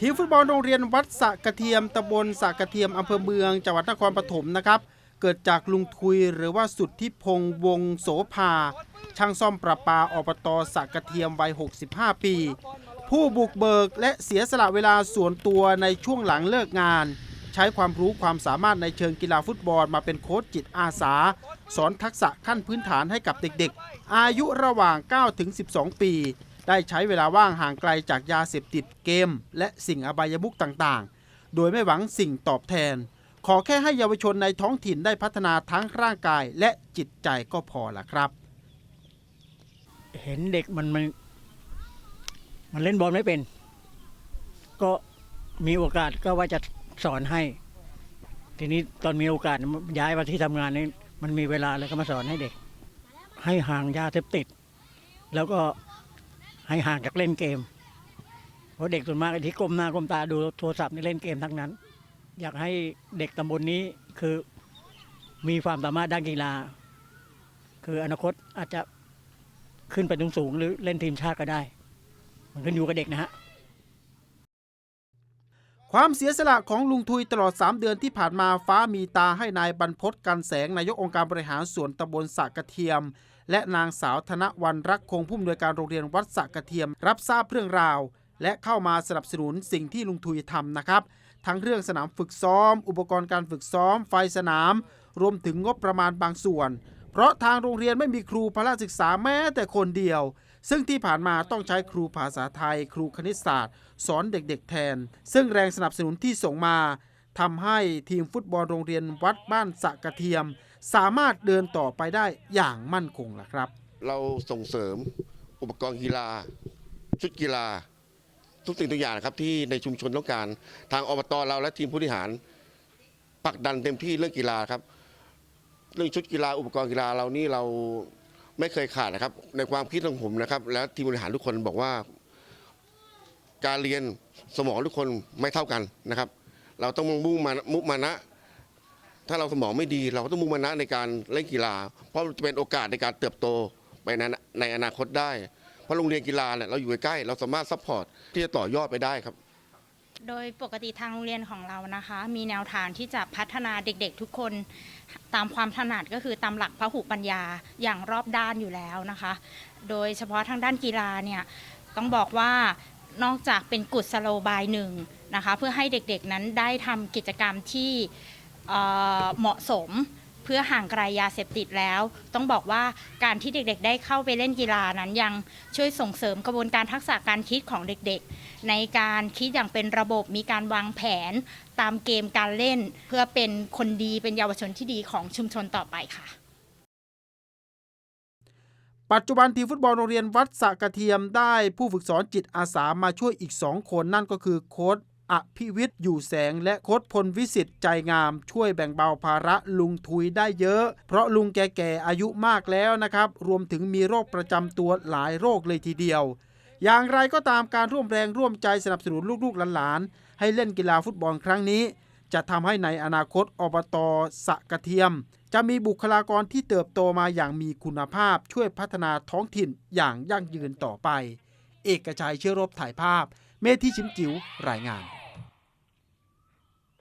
ทีมฟุตบอลโรงเรียนวัดสะกระเทียมตำบลสะกระเทียมอำเภอเมืองจังหวัดนครปฐมนะครับ เกิดจากลุงทุยหรือว่าสุดที่พงษ์วงโสภา ช่างซ่อมประปาอบตสะกระเทียมวัย 65 ปี ผู้บุกเบิกและเสียสละเวลาส่วนตัวในช่วงหลังเลิกงาน ใช้ความรู้ความสามารถในเชิงกีฬาฟุตบอลมาเป็นโค้ชจิตอาสา สอนทักษะขั้นพื้นฐานให้กับเด็กๆ อายุระหว่าง9ถึง12 ปี ได้ใช้เวลาว่างห่างไกลจากยาเสพติดเกม และสิ่งอบายมุขต่างๆ โดยไม่หวังสิ่งตอบแทน ขอแค่ให้เยาวชนในท้องถิ่นได้พัฒนาทั้งร่างกายและจิตใจก็พอละครับ เห็นเด็กมันมันมันเล่นบอลไม่เป็น ก็มีโอกาสก็ว่าจะสอนให้ ทีนี้ตอนมีโอกาสย้ายมาที่ทำงานนี้มันมีเวลาเลยก็มาสอนให้เด็ก ให้ห่างยาเสพติด แล้วก็ ให้ห่างจากเล่นเกม เพราะเด็กส่วนมากที่ก้มหน้าก้มตาดูโทรศัพท์นี่เล่นเกมทั้งนั้น อยากให้เด็กตำบลนี้คือมีความสามารถด้านกีฬา คืออนาคตอาจจะขึ้นไปสูงๆหรือเล่นทีมชาติก็ได้ มันขึ้นอยู่กับเด็กนะฮะความเสียสละของลุงทุยตลอด 3 เดือนที่ผ่านมาฟ้ามีตาให้นายบรรพศกันแสงนายกองค์การบริหารส่วนตำบลสะกระเทียม และนางสาวธนวัน รักคงผู้อำนวยการโรงเรียนวัดสะกระเทียม รับทราบเรื่องราว และเข้ามาสนับสนุนสิ่งที่ลุงทุยทำนะครับ ทั้งเรื่องสนามฝึกซ้อม อุปกรณ์การฝึกซ้อม ไฟสนาม รวมถึงงบประมาณบางส่วน เพราะทางโรงเรียนไม่มีครูพละศึกษาแม้แต่คนเดียวซึ่งที่ผ่านมาต้องใช้ครูภาษาไทย ครูคณิตศาสตร์ สอนเด็กๆ แทน ซึ่งแรงสนับสนุนที่ส่งมาทำให้ทีมฟุตบอลโรงเรียนวัดบ้านสะกระเทียม สามารถเดินต่อไปได้อย่างมั่นคงล่ะครับ เราส่งเสริมอุปกรณ์กีฬา ชุดกีฬา ทุกสิ่งทุกอย่างนะครับที่ในชุมชนต้องการทางอบตเราและทีมผู้บริหารผลักดันเต็มที่เรื่องกีฬาครับ เรื่องชุดกีฬาอุปกรณ์กีฬาเรานี่เราไม่เคยขาดนะครับ ในความคิดของผมนะครับ และทีมบริหารทุกคนบอกว่า การเรียนสมองทุกคนไม่เท่ากันนะครับ เราต้องมุ่งมามุมานะ ถ้าเราสมองไม่ดี เราก็ต้องมุ่งมานะในการเล่นกีฬา เพราะจะเป็นโอกาสในการเติบโตไปในในอนาคตได้ เพราะโรงเรียนกีฬาเนี่ยเราอยู่ใกล้เราสามารถซัพพอร์ตที่จะต่อยอดไปได้ครับ โดยปกติทางโรงเรียนของเรานะคะ มีแนวทางที่จะพัฒนาเด็กๆ ทุกคนตามความถนัดก็คือตามหลักพหุปัญญาอย่างรอบด้านอยู่แล้วนะคะ โดยเฉพาะทางด้านกีฬาเนี่ยต้องบอกว่านอกจากเป็นกุศโลบายหนึ่งนะคะ เพื่อให้เด็กๆนั้นได้ทำกิจกรรมที่ เหมาะสมเพื่อห่างไกลยาเสพติดแล้ว ต้องบอกว่าการที่เด็กๆ ได้เข้าไปเล่นกีฬานั้นยังช่วยส่งเสริมกระบวนการทักษะการคิดของเด็กๆ ในการคิดอย่างเป็นระบบมีการวางแผน ตามเกมการเล่น เพื่อเป็นคนดีเป็นเยาวชนที่ดีของชุมชนต่อไปค่ะ ปัจจุบันทีมฟุตบอลโรงเรียนวัดสะกระเทียมได้ผู้ฝึกสอนจิตอาสามาช่วยอีก 2 คนนั่นก็คือโค้ด อภิวิทย์อยู่แสงและโคดพลวิสิตใจงาม ช่วยแบ่งเบาภาระลุงทุยได้เยอะ เพราะลุงแก่ๆอายุมากแล้วนะครับ รวมถึงมีโรคประจำตัวหลายโรคเลยทีเดียว อย่างไรก็ตามการร่วมแรงร่วมใจสนับสนุนลูกๆหลานๆให้เล่นกีฬาฟุตบอลครั้งนี้ จะทำให้ในอนาคตอบตสะกระเทียม จะมีบุคลากรที่เติบโตมาอย่างมีคุณภาพช่วยพัฒนาท้องถิ่นอย่างยั่งยืนต่อไป เอกชัยเชื้อรบถ่ายภาพ เมธีชิมจิ๋วรายงาน